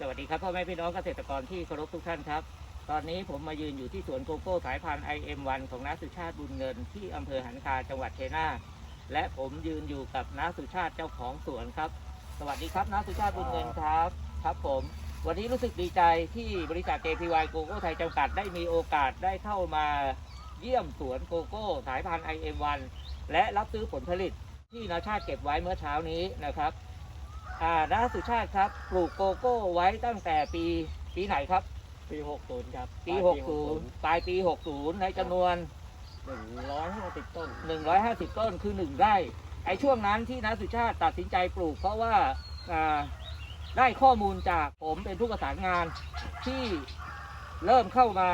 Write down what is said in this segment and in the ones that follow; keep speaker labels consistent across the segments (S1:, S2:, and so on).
S1: สวัสดีครับพ่อแม่พี่น้องเกษตรกรที่เคารพทุกท่านครับ ตอนนี้ผมมายืนอยู่ที่สวนโกโก้สายพันธุ์ IM1 ของน้าสุชาติบุญเงิน ที่อำเภอหันคาจังหวัดชัยนาและผมยืนอยู่กับน้าสุชาติเจ้าของสวนครับ สวัสดีครับน้าสุชาติบุญเงินครับ ครับผม วันนี้รู้สึกดีใจที่บริษัท JPY โกโก้ไทยจำกัดได้มีโอกาสได้เข้ามาเยี่ยมสวนโกโก้สายพันธุ์ IM1 และรับซื้อผลผลิตที่นาชาติเก็บไว้เมื่อเช้านี้นะครับ อ่าน้าสุชาติครับปลูกโกโก้ไว้ตั้งแต่ปีปีไหนครับ
S2: ปี 60 ครับ
S1: ปี 60 ปลายปี 60 ในจำนวน
S2: 150 ต้น
S1: 150 ต้นคือ 1 ไร่ไอ้ช่วงนั้นที่น้าสุชาติตัดสินใจปลูก เพราะว่าอ่าได้ข้อมูลจากผมเป็นผู้ประสานงานที่เริ่มเข้ามา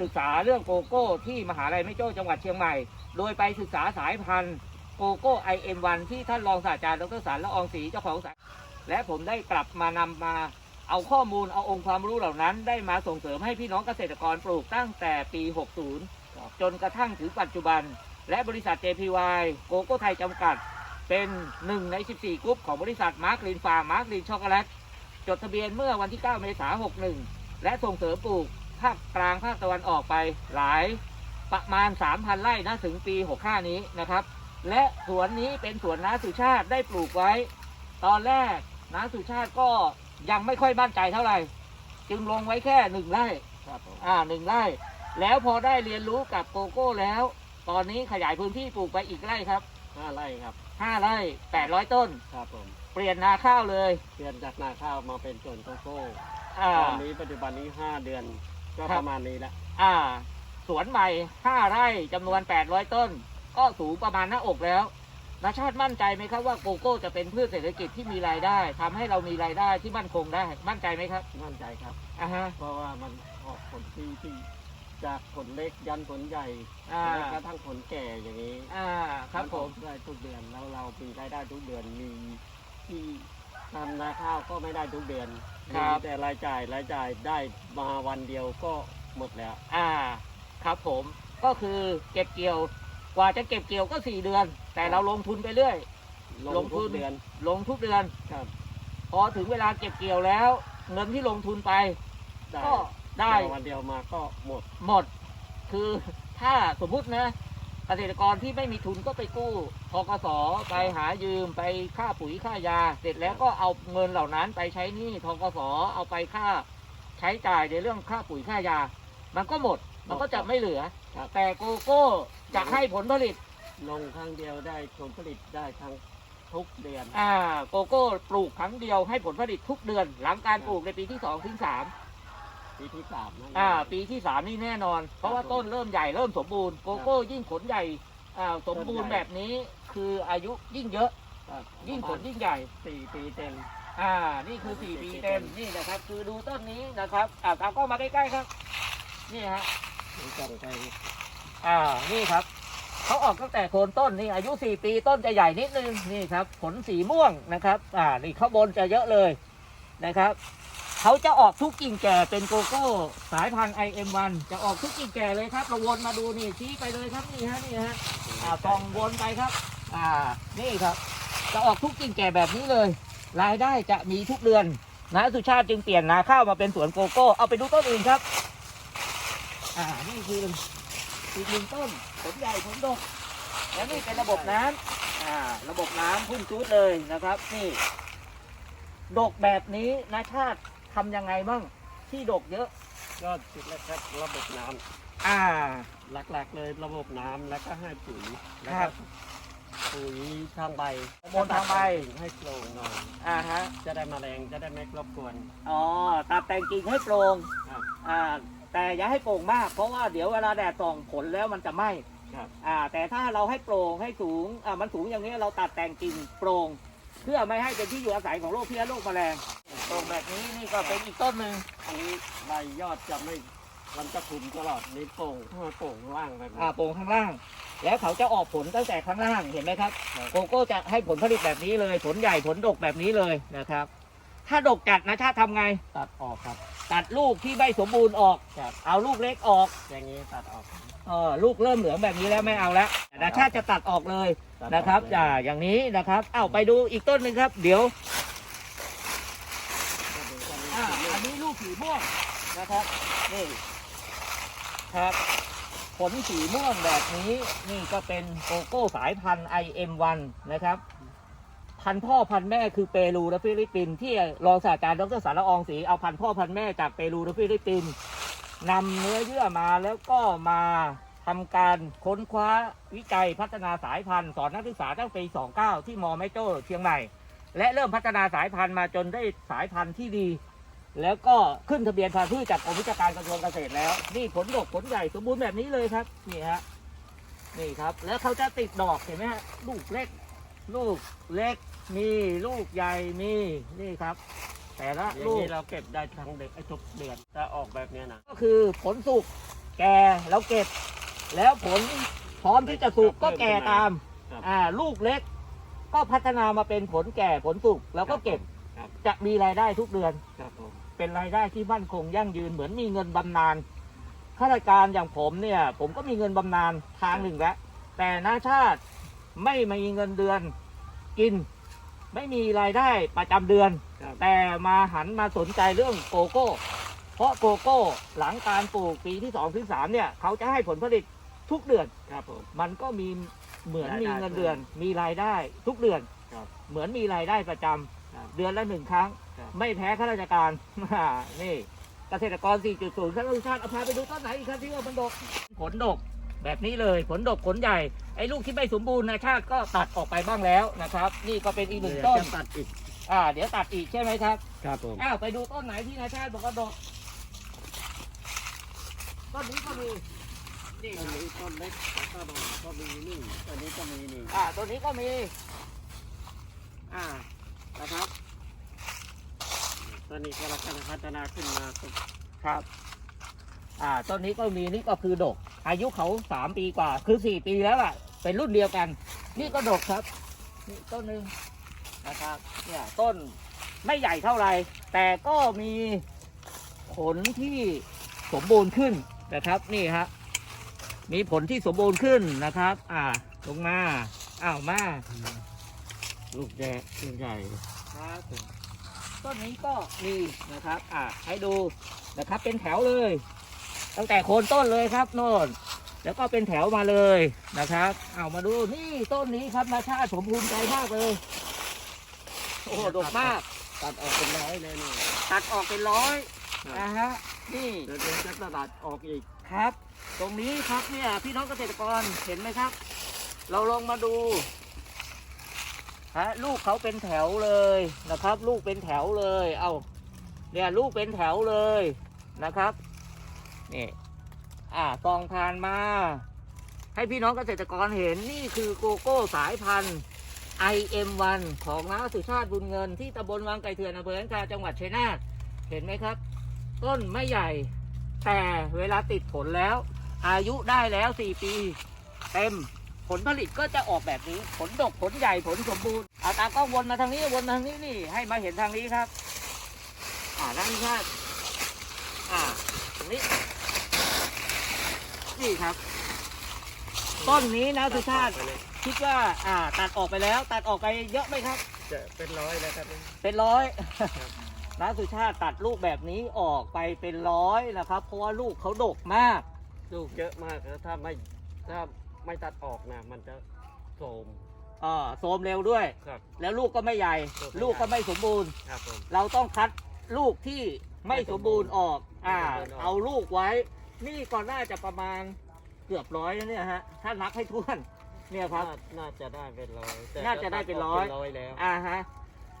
S1: ศึกษาเรื่องโกโก้ที่มหาลัยแม่โจ้จังหวัดเชียงใหม่ โดยไปศึกษาสายพันธุ์ โกโก้ IM1 ที่ท่านรองศาสตราจารย์ดรสารละอองศรีเจ้าของสายและผมได้กลับมานำมาเอาข้อมูลเอาองค์ความรู้เหล่านั้น ได้มาส่งเสริมให้พี่น้องเกษตรกรปลูกตั้งแต่ปี 60 จนกระทั่งถึงปัจจุบัน และบริษัท JPY โกโก้ไทยจำกัด เป็นหนึ่งใน 14 กรุ๊ปของบริษัทมาร์กลินฟาร์มมาร์กลินช็อกโกแลตจดทะเบียนเมื่อวันที่ 9 เมษายน 61 และส่งเสริมปลูกภาคกลางภาคตะวันออกไปหลายประมาณ 3,000 ไร่นะถึงปี 65 นี้นะครับ และสวนนี้เป็นสวนน้าสุชาติได้ปลูกไว้ ตอนแรกน้าสุชาติก็ยังไม่ค่อยมั่นใจเท่าไหร่ จึงลงไว้แค่หนึ่งไร่
S2: ครับผม
S1: อ่าหนึ่งไร่ แล้วพอได้เรียนรู้กับโกโก้แล้ว ตอนนี้ขยายพื้นที่ปลูกไปอีกไร่ครับ
S2: 5ไร่ครับ
S1: ห้าไร่แปดร้อยต้น
S2: ครับผม
S1: เปลี่ยนนาข้าวเลย
S2: เปลี่ยนจากนาข้าวมาเป็นสวนโกโก้
S1: อ่า
S2: ตอนนี้ปัจจุบันนี้5เดือนก็
S1: ครับ
S2: ประมาณนี้แหละ
S1: อ่า สวนใหม่ห้าไร่จำนวนแปดร้อยต้น ก็สูงประมาณหน้าอกแล้วนาชาติมั่นใจไหมครับว่าโกโก้จะเป็นพืชเศรษฐกิจที่มีรายได้ทำให้เรามีรายได้ที่มั่นคงได้ มั่นใจไหมครับ
S2: มั่นใจครับ
S1: อ่าฮะ
S2: เพราะว่ามันออกผลที่ที่จากผลเล็กยันผลใหญ่
S1: อ่า
S2: แล้วกระทั่งผลแก่อย่างนี้
S1: อ่า ครับผม
S2: นออกได้ทุกเดือนแล้วเรามีรายได้ทุกเดือนมีที่ทำนาข้าวก็ไม่ได้ทุกเดือน
S1: ครับ
S2: มีแต่รายจ่ายรายจ่ายได้มาวันเดียวก็หมดแล้ว
S1: อ่า ครับผมก็คือเก็บเกี่ยว กว่าจะเก็บเกี่ยวก็สี่เดือน แต่เราลงทุนไปเรื่อย ลงทุน
S2: ทุกเดือน
S1: ลงทุกเดือน
S2: ครับ
S1: พอถึงเวลาเก็บเกี่ยวแล้ว เงินที่ลงทุนไป
S2: ได้
S1: ก็ได้
S2: วันเดียวมาก็หมด
S1: หมด คือถ้าสมมุตินะเกษตรกรที่ไม่มีทุนก็ไปกู้ทกสไปหายืมไปค่าปุ๋ยค่ายา เสร็จแล้วก็เอาเงินเหล่านั้นไปใช้หนี้ทกสเอาไปค่าใช้จ่ายในเรื่องค่าปุ๋ยค่ายา มันก็หมด มันก็จะไม่เหลือ
S2: ครับ
S1: แต่โกโก้จะให้ผลผลิต
S2: ลงครั้งเดียวได้ผลผลิตได้ทั้งทุกเดือน
S1: อ่าโกโก้ปลูกครั้งเดียวให้ผลผลิตทุกเดือน หลังการปลูกในปีที่สองถึงสาม
S2: ปีที่สามนั่น
S1: อ่า
S2: เอง
S1: ปีที่สามนี่แน่นอน เพราะว่าต้นเริ่มใหญ่เริ่มสมบูรณ์โกโก้ยิ่งผลใหญ่อ่าสมบูรณ์แบบนี้คืออายุยิ่งเยอะ
S2: ครับ
S1: ยิ่งผลยิ่งใหญ่
S2: สี่ปีเต็ม
S1: อ่า นี่คือสี่ปีเต็ม นี่นะครับ คือดูต้นนี้นะครับ อ่าตามกล้องมาใกล้ๆครับ นี่ฮะ
S2: มีกล่องไป
S1: อ่า นี่ครับ เขาออกตั้งแต่โคนต้นนี่อายุสี่ปีต้นจะใหญ่นิดนึงนี่ครับ ผลสีม่วงนะครับ อ่า นี่ข้างบนจะเยอะเลยนะครับเขาจะออกทุกกิ่งแก่เป็นโกโก้สายพันธุ์ IM1 จะออกทุกกิ่งแก่เลยครับเราวนมาดูนี่ชี้ไปเลยครับนี่ฮะนี่ฮะอ่าส่องวนไปครับ อ่า นี่ครับ จะออกทุกกิ่งแก่แบบนี้เลย รายได้จะมีทุกเดือนนะสุชาติจึงเปลี่ยนนาข้าวมาเป็นสวนโกโก้ เอาไปดูต้นอื่นครับ อ่านี่คืออีกหนึ่งต้นผลใหญ่ผลดกและนี่เป็นระบบน้ำอ่า ระบบน้ำพุ่งจูดเลยนะครับ นี่ ดกแบบนี้นะชาติทำยังไงบ้างที่ดกเยอะ
S2: ก็จุดแรกครับระบบน้
S1: อ่าำ
S2: หลักๆเลยระบบน้ำแล้วก็ให้ปุ๋ยแล้ว
S1: ครั
S2: ก็
S1: บ
S2: ปุ๋ยทางใบ
S1: ฮอร์โมนทางใบ
S2: ให้โปร่งหน่อย
S1: อ่าฮะ
S2: จะได้แมลงจะได้ไม่รบกวน
S1: อ๋อตัดแต่งกิ่งให้โปร่ง
S2: ครับ
S1: อ่า แต่อย่าให้โปร่งมาก เพราะว่าเดี๋ยวเวลาแดดส่องผลแล้วมันจะไหม้
S2: ครับ
S1: อ่า แต่ถ้าเราให้โปร่งให้สูง อ่า มันสูงอย่างนี้เราตัดแต่งกิ่งโปร่ง เพื่อไม่ให้เป็นที่อยู่อาศัยของโรคเพี้ยโรคแมลงโปร่งแบบนี้นี่ก็เป็นอีกต้นหนึ่ง
S2: อันนี้ใบยอดจะไม่มันจะคลุมตลอดนี่โป่งข้างโป่งข้างล่างแบบนี้
S1: อ่า โปร่งข้างล่าง แล้วเขาจะออกผลตั้งแต่ข้างล่าง เห็นไหมครับ
S2: ครับ
S1: โกโก้จะให้ผลผลิตแบบนี้เลย ผลใหญ่ ผลดกแบบนี้เลยนะครับ ถ้าดกจัดนะชาติทำไง
S2: ตัดออกครับ
S1: ตัดลูกที่ไม่สมบูรณ์ออก
S2: ครับ
S1: เอาลูกเล็กออก
S2: อย่างนี้ตัดออก
S1: เออลูกเริ่มเหลืองแบบนี้แล้วไม่เอาแล้วแต่ชาติจะตัดออกเลย
S2: ตัดออก
S1: นะครับ
S2: เลย
S1: อ่าอย่างนี้นะครับเอ้าไปดูอีกต้นหนึ่งครับ เดี๋ยว
S2: ก็ดูกัน
S1: อม่วงนะครับนี่ครับผลสีม่วงแบบนี้นี่ก็เป็นโกโก้สายพันธุ์ IM1 นะครับ พันพ่อพันแม่คือเปรูและฟิลิปปินส์ที่รองศาสตราจารย์ดรสารละอองศรีเอาพันพ่อพันแม่จากเปรูและฟิลิปปินส์นำเนื้อเยื่อมาแล้วก็มาทำการค้นคว้าวิจัยพัฒนาสายพันธุ์สอนนักศึกษาตั้งปี 29 ที่มอแม่โจ้เชียงใหม่ และเริ่มพัฒนาสายพันธุ์มาจนได้สายพันธุ์ที่ดี แล้วก็ขึ้นทะเบียนพันธุ์พืชจากกรมวิชาการกระทรวงเกษตรแล้ว นี่ผลดกผลใหญ่สมบูรณ์แบบนี้เลยครับนี่ฮะนี่ครับ แล้วเขาจะติดดอกเห็นไหมฮะลูกเล็ก ลูกเล็ก มีลูกใหญ่มีนี่ครับ แต่ละ
S2: อย่าง
S1: ลูก
S2: นี้เราเก็บได้ทั้งเด็กไอ้ทุกเดือนถ้าออกแบบเนี้ยนะ
S1: ก็คือผลสุกแก่แล้วเก็บ แล้วผลพร้อมที่จะสุกก็แก่ตาม
S2: ครับ
S1: อ่าลูกเล็ก ก็พัฒนามาเป็นผลแก่ผลสุกแล้วก็เก็บ
S2: ครับ
S1: จะมีรายได้ทุกเดือน
S2: ครับผม
S1: เป็นรายได้ที่มั่นคงยั่งยืนเหมือนมีเงินบำนาญข้าราชการอย่างผมเนี่ย ผมก็มีเงินบำนาญทางหนึ่งแล้วแต่หน้าชาติไม่มีเงินเดือนกิน ไม่มีรายได้ประจำเดือน
S2: ครับ
S1: แต่มาหันมาสนใจเรื่องโกโก้ เพราะโกโก้หลังการปลูกปีที่สองที่สามเนี่ยเขาจะให้ผลผลิตทุกเดือน
S2: ครับผม
S1: มันก็มีเหมือน
S2: รายได้
S1: มีเงินเดือน มีรายได้ทุกเดือน
S2: ครับ
S1: เหมือนมีรายได้ประจำ
S2: ครับ
S1: เดือนละหนึ่งครั้ง
S2: ครับ
S1: ไม่แพ้ข้าราชการอ่านี่เกษตรกร 4.0ข้าราชการเอาพาไปดูต้นไหนอีกครับที่ว่ามันดกผลดก แบบนี้เลยผลดกผลใหญ่ไอ้ลูกที่ไม่สมบูรณ์นะชาติก็ตัดออกไปบ้างแล้วนะครับ นี่ก็เป็นอีกหนึ่ง
S2: เดี๋ยว
S1: ต้น
S2: จะตัดอีก
S1: อ่า เดี๋ยวตัดอีกใช่ไหมครับ
S2: ครับผม
S1: อ้าวไปดูต้นไหนที่นาชาติบอกว่าดกต้นนี้ก็มีนี่
S2: ต้น
S1: ครับ
S2: นี้ต้นเล็กก็ดอกก็มีนี่ต้นนี้ก็มีนี่
S1: อ่าตัวนี้ก็มี อ่านะครับ
S2: ต้นนี้ก็ลักษณะพัฒนาขึ้นมาสุด
S1: ครับ อ่าต้นนี้ก็มีนี่ก็คือดก อายุเขาสามปีกว่า คือสี่ปีแล้วอะ เป็นรุ่นเดียวกัน นี่ก็ดกครับ นี่ต้นหนึ่งนะครับ เนี่ยต้นไม่ใหญ่เท่าไหร่แต่ก็มีผลที่สมบูรณ์ขึ้นนะครับ นี่ฮะมีผลที่สมบูรณ์ขึ้นนะครับ อ่า ลงมา อ้าวมา
S2: ลูกแดงลูกใหญ่
S1: ครับต้นนี้ก็มีนะครับ อ่าให้ดูนะครับ เป็นแถวเลย ตั้งแต่โคนต้นเลยครับโน่นแล้วก็เป็นแถวมาเลยนะครับ เอามาดูนี่ต้นนี้ครับนาชาติผมภูมิใจมากเลย โอ้โหดกมาก
S2: ตัดออกเป็นร้อยเลยนี่
S1: ตัดออกเป็นร้อย
S2: ครับ
S1: นะฮะนี่
S2: เดี๋ยวเดี๋ยวจะตัดออกอีก
S1: ครับ ตรงนี้ครับเนี่ยพี่น้องเกษตรกรเห็นไหมครับ เราลองมาดูฮะลูกเขาเป็นแถวเลยนะครับ ลูกเป็นแถวเลย เอาเนี่ยลูกเป็นแถวเลยนะครับ นี่ อ่ากองพานมา ให้พี่น้องเกษตรกรเห็นนี่คือโกโก้สายพันธุ์ IM1 ของน้าสุชาติบุญเงินที่ตำบลวังไก่เถื่อนอำเภอแอนคาจังหวัดชัยนาทเห็นไหมครับ ต้นไม่ใหญ่ แต่เวลาติดผลแล้ว อายุได้แล้วสี่ปี เต็มผลผลิตก็จะออกแบบนี้ ผลดกผลใหญ่ผลสมบูรณ์เอาตากล้องวนมาทางนี้วนมาทางนี้นี่ ให้มาเห็นทางนี้ครับ อ่าด้านข้างอ่าตรงนี้ นี่ครับ ต้นนี้นะสุชาติ
S2: ไปเลย
S1: คิดว่า อ่า ตัดออกไปแล้ว ตัดออกไปเยอะไหมครับ
S2: จะเป็นร้อยแล้วครับ
S1: เป็นร้อยน้าสุชาติตัดลูกแบบนี้ออกไปเป็นร้อยนะครับ เพราะว่าลูกเขาดกมาก
S2: ลูกเยอะมากแล้วถ้าไม่ถ้าไม่ตัดออกนะมันจะโทรม
S1: อ่าโทรมเร็วด้วย
S2: ครับ
S1: แล้วลูกก็ไม่ใหญ่
S2: ลู
S1: ลู
S2: ก
S1: ก
S2: ไม่
S1: ก็
S2: ใหญ่
S1: ไม่สมบูรณ์
S2: ครับผม
S1: เราต้องคัดลูกที่ไม่สมบูรณ์ออก อ่า
S2: ไม่สมบูรณ์ออก
S1: เอาลูกไว้ นี่ก็น่าจะประมาณเกือบร้อยแล้วเนี่ยฮะ ถ้านับให้ท้วน เนี่ยครับ
S2: น่าน่าจะได้เป็นร้อยแต่
S1: น่าจะได้เป็นร้อย
S2: ตัดกร้อยแล้ว
S1: อ่าฮะ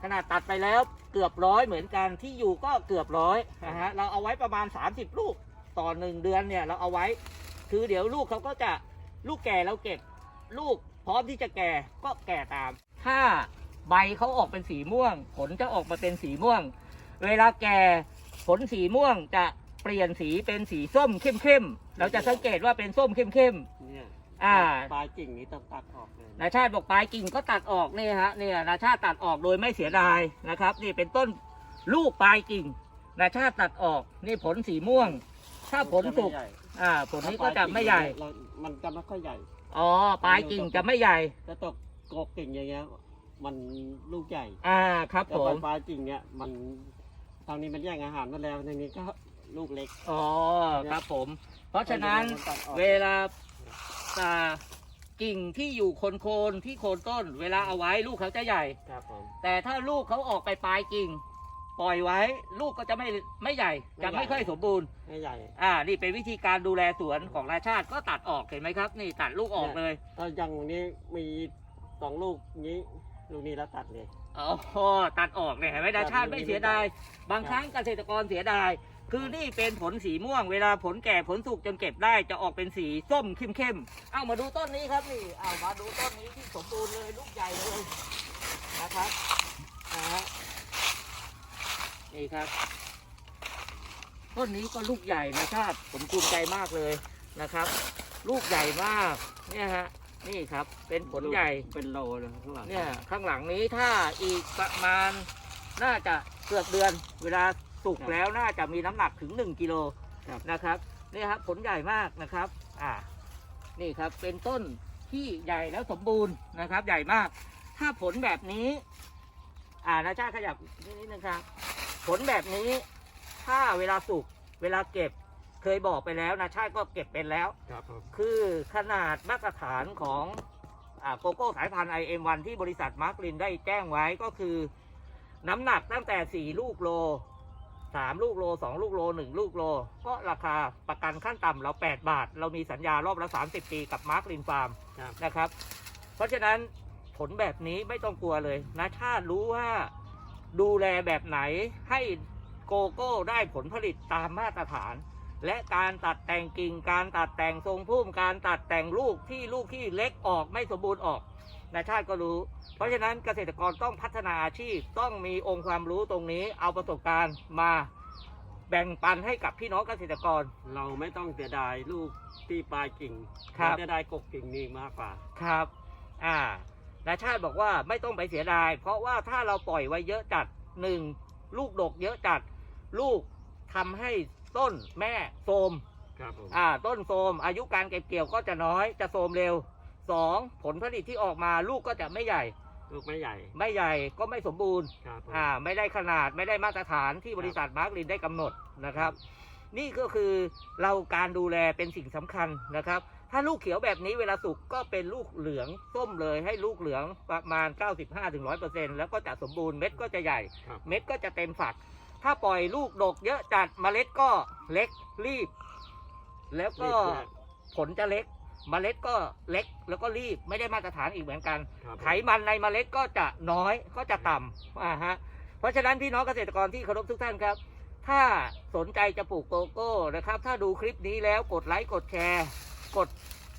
S1: ขนาดตัดไปแล้วเกือบร้อยเหมือนกันที่อยู่ก็เกือบร้อยนะฮะ เราเอาไว้ประมาณ 30 ลูกต่อหนึ่งเดือนเนี่ยเราเอาไว้ คือเดี๋ยวลูกเขาก็จะลูกแก่เราเก็บ ลูกพร้อมที่จะแก่ก็แก่ตาม ถ้าใบเขาออกเป็นสีม่วง ผลจะออกมาเป็นสีม่วง เวลาแก่ผลสีม่วงจะ เปลี่ยนสีเป็นสีส้มเข้มๆเราจะสังเกตว่าเป็นส้มเข้ม
S2: เนี่ย
S1: ๆอ่า
S2: ปลายกิ่งนี้ต้องตัดออกเลย
S1: นาชาติบอกปลายกิ่งก็ตัดออกนี่ฮะเนี่ยนาชาติตัดออกโดยไม่เสียดายนะครับ นี่เป็นต้นลูกปลายกิ่งนาชาติตัดออกนี่ผลสีม่วง ถ้าผลสุก
S2: จะไม่ใหญ่
S1: อ่าผลนี้ก็จะไม่ใหญ่
S2: เรามันจะไม่ค่อยใหญ่
S1: อ๋อปลายกิ่งจะไม่ใหญ่
S2: ถ้าตกกกกิ่งอย่างเงี้ย มันลูกใหญ่
S1: อ่าครับ
S2: แต่
S1: ผ
S2: ปลาย
S1: ม
S2: ปลายกิ่งเนี้ยมันตอนนี้มันแย่งอาหารมาแล้วในนี้ก็ ลูกเล็ก
S1: อ๋อครับผม เพราะฉะนั้น
S2: ตัดออก
S1: เวลาอ่ากิ่งที่อยู่โคนโคนที่โคนต้น เวลาเอาไว้ลูกเขาจะใหญ่
S2: ครับผม
S1: แต่ถ้าลูกเขาออกไปปลายกิ่ง ปล่อยไว้ ลูกก็จะไม่ไม่ใหญ่ จะไม่ค่อยสมบูรณ์
S2: ไม่ใหญ่
S1: อ่า นี่เป็นวิธีการดูแลสวนของราชาติก็ตัดออกเห็นไหมครับ นี่ตัดลูกออกเลย
S2: ถ้าอย่างนี้มีสองลูกนี้ลูกนี้แล้วตัดเลย
S1: อ๋อตัดออกเนี่ยเห็นไหมราชาติไม่เสียดาย บางครั้งเกษตรกรเสียดาย คือนี่เป็นผลสีม่วง เวลาผลแก่ผลสุกจนเก็บได้จะออกเป็นสีส้มเข้มๆ เอามาดูต้นนี้ครับนี่ เอามาดูต้นนี้ที่สมบูรณ์เลยลูกใหญ่เลยนะครับนะฮะนี่ครับ ต้นนี้ก็ลูกใหญ่นะชาติผมภูมิใจมากเลยนะครับ ลูกใหญ่มากเนี่ยฮะนี่ครับเป็นผลใหญ่
S2: เป็นโลเลยข้างหลัง
S1: เนี่ยข้างหลังนี้ถ้าอีกประมาณน่าจะเกือบเดือน เวลา สุกแล้วน่าจะมีน้ำหนักถึง 1กิโล
S2: ครับ
S1: นะครับนี่ครับผลใหญ่มากนะครับอ่านี่ครับเป็นต้นที่ใหญ่แล้วสมบูรณ์นะครับ ใหญ่มาก ถ้าผลแบบนี้ อ่านาชาติขยับนิดนิดนึงครับ ผลแบบนี้ถ้าเวลาสุกเวลาเก็บเคยบอกไปแล้วนาชาติก็เก็บเป็นแล้ว
S2: ครับผม
S1: คือขนาดมาตรฐานของโกโก้สายพันธุ์ IM1 ที่บริษัทมาร์กลินได้แจ้งไว้ก็คือ น้ำหนักตั้งแต่ 4 ลูกโล 3ลูกโล2ลูกโล1ลูกโล ก็ราคาประกันขั้นต่ำเรา8บาท เรามีสัญญารอบละ30ปีกับมาร์กลินฟาร์ม
S2: ครับ
S1: นะครับ เพราะฉะนั้นผลแบบนี้ไม่ต้องกลัวเลยนะชาติรู้ว่าดูแลแบบไหนให้โกโก้ได้ผลผลิตตามมาตรฐาน และการตัดแต่งกิ่งการตัดแต่งทรงพุ่มการตัดแต่งลูกที่ลูกที่เล็กออกไม่สมบูรณ์ออก นาชาติก็รู้ เพราะฉะนั้นเกษตรกรต้องพัฒนาอาชีพต้องมีองค์ความรู้ตรงนี้ เอาประสบการณ์มาแบ่งปันให้กับพี่น้องเกษตรกร
S2: เราไม่ต้องเสียดายลูกที่ปลายกิ่ง
S1: ครับ
S2: เสียดายกกกิ่งนี่มากกว่า
S1: ครับ อ่านาชาติบอกว่าไม่ต้องไปเสียดาย เพราะว่าถ้าเราปล่อยไว้เยอะจัดหนึ่งลูกดกเยอะจัด ลูกทำให้ต้นแม่โทรม
S2: ครับผม
S1: อ่าต้นโทรมอายุการเก็บเกี่ยวก็จะน้อยจะโทรมเร็ว สองผลผลิตที่ออกมาลูกก็จะไม่ใหญ่
S2: ลูกไม่ใหญ่
S1: ไม่ใหญ่ก็ไม่สมบูรณ์
S2: ครับผม
S1: อ่าไม่ได้ขนาดไม่ได้มาตรฐานที่บริษัทมาร์กลินได้กำหนดนะครับ นี่ก็คือเราการดูแลเป็นสิ่งสำคัญนะครับ ถ้าลูกเขียวแบบนี้เวลาสุกก็เป็นลูกเหลืองส้มเลยให้ลูกเหลืองประมาณ 95-100%แล้วก็จะสมบูรณ์เม็ดก็จะใหญ่
S2: ครับ
S1: เม็ดก็จะเต็มฝัก ถ้าปล่อยลูกดกเยอะจัดเมล็ดก็เล็กรีบ แล้วก็
S2: รีบด้วย
S1: ผลจะเล็ก เมล็ดก็เล็กแล้วก็รีบไม่ได้มาตรฐานอีกเหมือนกัน
S2: ครับผม
S1: ไขมันในเมล็ดก็จะน้อยก็จะต่ำอ่าฮะเพราะฉะนั้นพี่น้องเกษตรกรที่เคารพทุกท่านครับ ถ้าสนใจจะปลูกโกโก้นะครับ ถ้าดูคลิปนี้แล้วกดไลค์กดแชร์ กด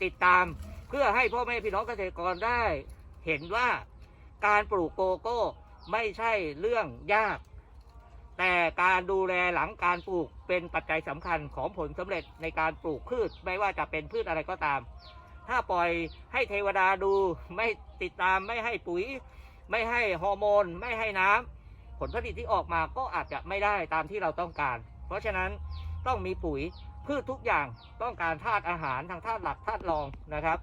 S1: ติดตาม เพื่อให้พ่อแม่พี่น้องเกษตรกรได้ เห็นว่าการปลูกโกโก้ไม่ใช่เรื่องยาก แต่การดูแลหลังการปลูกเป็นปัจจัยสำคัญของผลสำเร็จในการปลูกพืช ไม่ว่าจะเป็นพืชอะไรก็ตาม ถ้าปล่อยให้เทวดาดูไม่ติดตามไม่ให้ปุ๋ย ไม่ให้ฮอร์โมน ไม่ให้น้ำผลผลิตที่ออกมาก็อาจจะไม่ได้ตามที่เราต้องการ เพราะฉะนั้นต้องมีปุ๋ยพืชทุกอย่างต้องการธาตุอาหารทางธาตุหลักธาตุรองนะครับ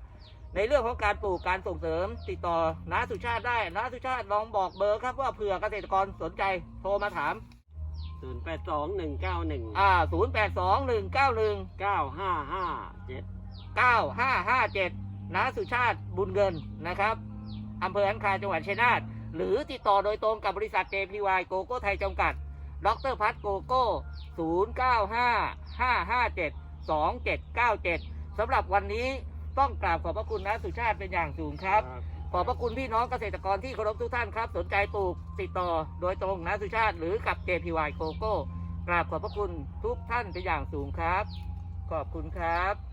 S1: ในเรื่องของการปลูกการส่งเสริมติดต่อน้าสุชาติได้น้าสุชาติลองบอกเบอร์ครับว่าเผื่อเกษตรกรสนใจโทรมาถาม
S2: ศูนย์แปดสองหนึ่งเก้าหนึ่ง
S1: อ่าศูนย์แปดสองหนึ่งเก้าหนึ่ง
S2: เก้าห้าห้าเจ็ด
S1: เก้าห้าห้าเจ็ดน้าสุชาติบุญเงินนะครับอำเภออันคาจังหวัดชัยนาทหรือติดต่อโดยตรงกับบริษัท JPY โกโก้ไทยจำกัดดรพัฒโกโก้0955572797สำหรับวันนี้ต้องกราบขอบพระคุณนะสุชาติเป็นอย่างสูงครับ ขอบพระคุณพี่น้องเกษตรกรที่เคารพทุกท่านครับ สนใจปลูกติดต่อโดยตรงนะสุชาติ หรือกับ JPY โกโก้กราบขอบพระคุณทุกท่านเป็นอย่างสูงครับ ขอบคุณครับ